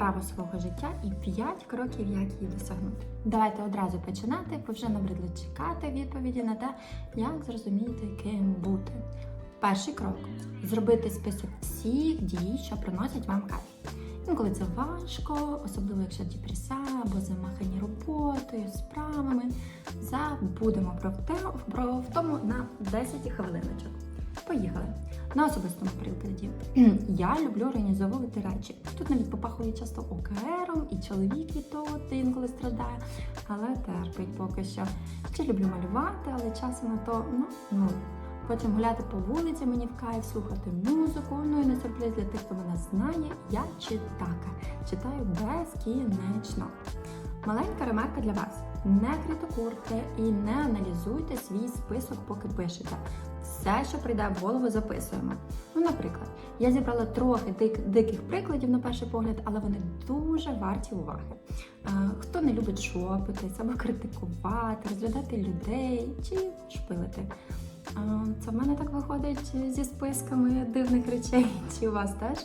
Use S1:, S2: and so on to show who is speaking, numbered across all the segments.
S1: справу свого життя і 5 кроків, як її досягнути. Давайте одразу починати, бо вже набридло чекати відповіді на те, як зрозуміти, ким бути. Перший крок зробити список всіх дій, що приносять вам кайф. Інколи це важко, особливо якщо діпресія або замахані роботою, справами. Забудемо про, те, про втому на 10 хвилиночок. Поїхали. На особистому прикладі. Я люблю організовувати речі. Тут навіть попахує часто ОКРом, і чоловік від того інколи страдає, але терпить поки що. Ще люблю малювати, але часу на то ну, нуль. Потім гуляти по вулиці мені в кайф, слухати музику. Ну і на сюрприз для тих, хто мене знає, я читака. Читаю безкінечно. Маленька ремарка для вас. Не критикуйте і не аналізуйте свій список, поки пишете. Все, що прийде в голову, записуємо. Ну, наприклад, я зібрала трохи дик, диких прикладів на перший погляд, але вони дуже варті уваги. Е, хто не любить шопитись або критикувати, розглядати людей чи шпилити. Е, Це в мене так виходить зі списками дивних речей, чи у вас теж.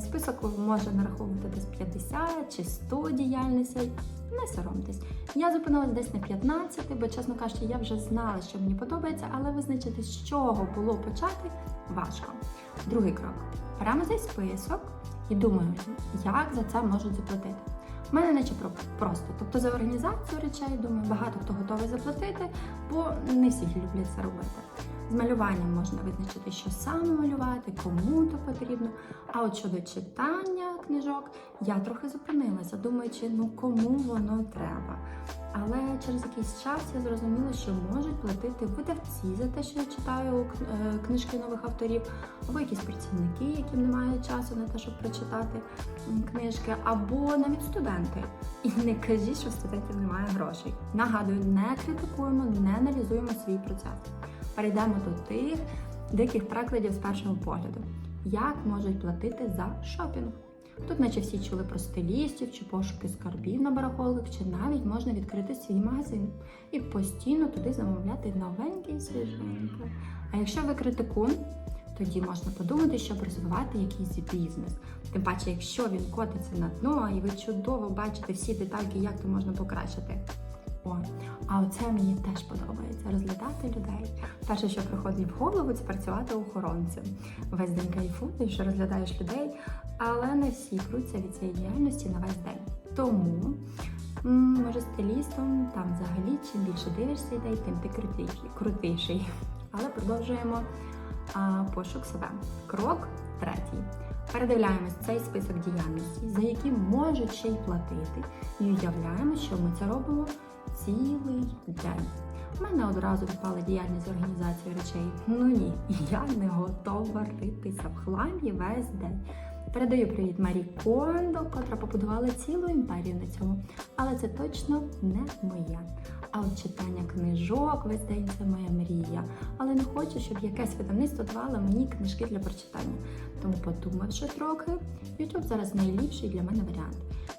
S1: Список може нараховувати десь 50 чи 100 діяльностей. Не соромтесь. Я зупинилась десь на 15, бо, чесно кажучи, я вже знала, що мені подобається, але визначити, з чого було почати, важко. Другий крок. Беремо цей список і думаю, як за це можуть заплатити. У мене наче просто. Тобто за організацію речей, думаю, багато хто готовий заплатити, бо не всі люблять це робити. З малюванням можна визначити, що саме малювати, кому то потрібно. А от щодо читання книжок, я трохи зупинилася, думаючи, ну кому воно треба. Але через якийсь час я зрозуміла, що можуть платити видавці за те, що я читаю е, книжки нових авторів, або якісь працівники, яким немає часу на те, щоб прочитати книжки, або навіть студенти. І не кажіть, що в студентів немає грошей. Нагадую, не критикуємо, не аналізуємо свій процес. Перейдемо до тих диких прикладів з першого погляду. Як можуть платити за шопінг? Тут, наче всі чули про стилістів чи пошуки скарбів на барахолках, чи навіть можна відкрити свій магазин і постійно туди замовляти новеньке і свіженьке. А якщо ви критикун, тоді можна подумати, щоб розвивати якийсь бізнес. Тим паче, якщо він котиться на дно, і ви чудово бачите всі детальки, як то можна покращити. О, а оце мені теж подобається розглядати людей. Перше, що приходить в голову, це працювати охоронцем. Весь день кайфуєш, розглядаєш людей, але не всі круться від цієї діяльності на весь день. Тому, може, стилістом там взагалі чим більше дивишся людей, тим ти крутіший. крутіший. Але продовжуємо а, пошук себе. Крок третій. Передивляємось цей список діяльності, за які можуть ще й платити, і уявляємо, що ми це робимо цілий день. У мене одразу відпала діяльність організації речей. Ну ні, я не готова ритися в хламі весь день. Передаю привіт Марі Кондо, котра побудувала цілу імперію на цьому. Але це точно не моє. А от читання книжок весь день це моя мрія. Але не хочу, щоб якесь видавництво давало мені книжки для прочитання. Тому подумавши трохи, YouTube зараз найліпший для мене варіант.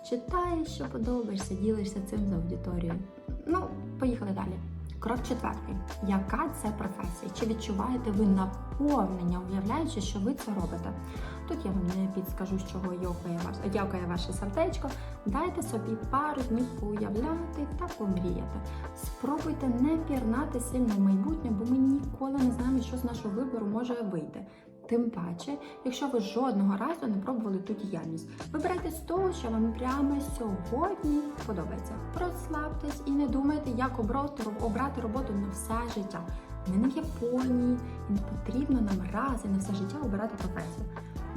S1: Читаєш, що подобаєшся, ділишся цим з аудиторією. Ну, поїхали далі. Крок четвертий. Яка це професія? Чи відчуваєте ви наповнення, уявляючи, що ви це робите? Тут я вам не підскажу, з чого йокає ваш, йокає ваше сердечко. Дайте собі пару днів поуявляти та помріяти. Спробуйте не пірнати сильно в майбутнє, бо ми ніколи не знаємо, що з нашого вибору може вийти. Тим паче, якщо ви жодного разу не пробували ту діяльність, вибирайте з того, що вам прямо сьогодні подобається. Розслабтесь і не думайте, як обрати, роботу на все життя. Ми не в Японії, і не потрібно нам раз і на все життя обирати професію.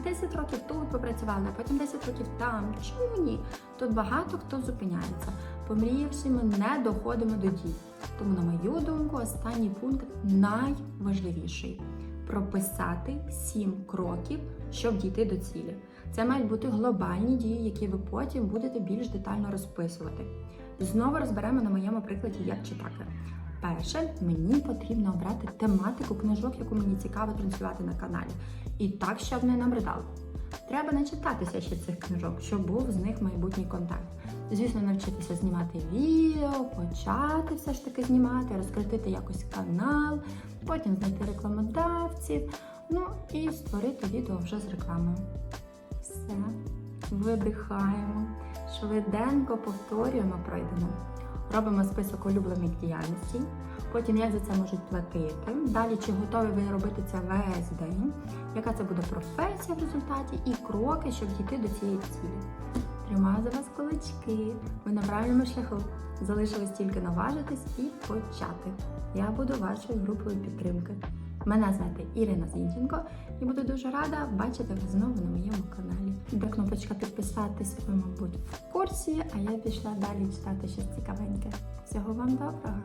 S1: 10 років тут попрацювали, потім 10 років там. Чому ні? Тут багато хто зупиняється. Помріявши, ми не доходимо до дій. Тому, на мою думку, останній пункт найважливіший прописати 7 кроків, щоб дійти до цілі. Це мають бути глобальні дії, які ви потім будете більш детально розписувати. Знову розберемо на моєму прикладі, як читати. Перше, мені потрібно обрати тематику книжок, яку мені цікаво транслювати на каналі. І так, щоб не набридало. Треба начитатися ще цих книжок, щоб був з них майбутній контакт. Звісно, навчитися знімати відео, почати все ж таки знімати, розкрутити якось канал, потім знайти рекламодавців, ну і створити відео вже з рекламою. Все. видихаємо, швиденько повторюємо пройдено. Робимо список улюблених діяльностей, потім як за це можуть платити. Далі, чи готові ви робити це весь день, яка це буде професія в результаті, і кроки, щоб дійти до цієї цілі. Тримаю за вас кулачки, ви на правильному шляху. Залишилось тільки наважитись і почати. Я буду вашою групою підтримки. Мене звати Ірина Зінченко і буду дуже рада бачити вас знову на моєму каналі. Де кнопочка підписатись, ви, мабуть, в курсі, а я пішла далі читати щось цікавеньке. Всього вам доброго!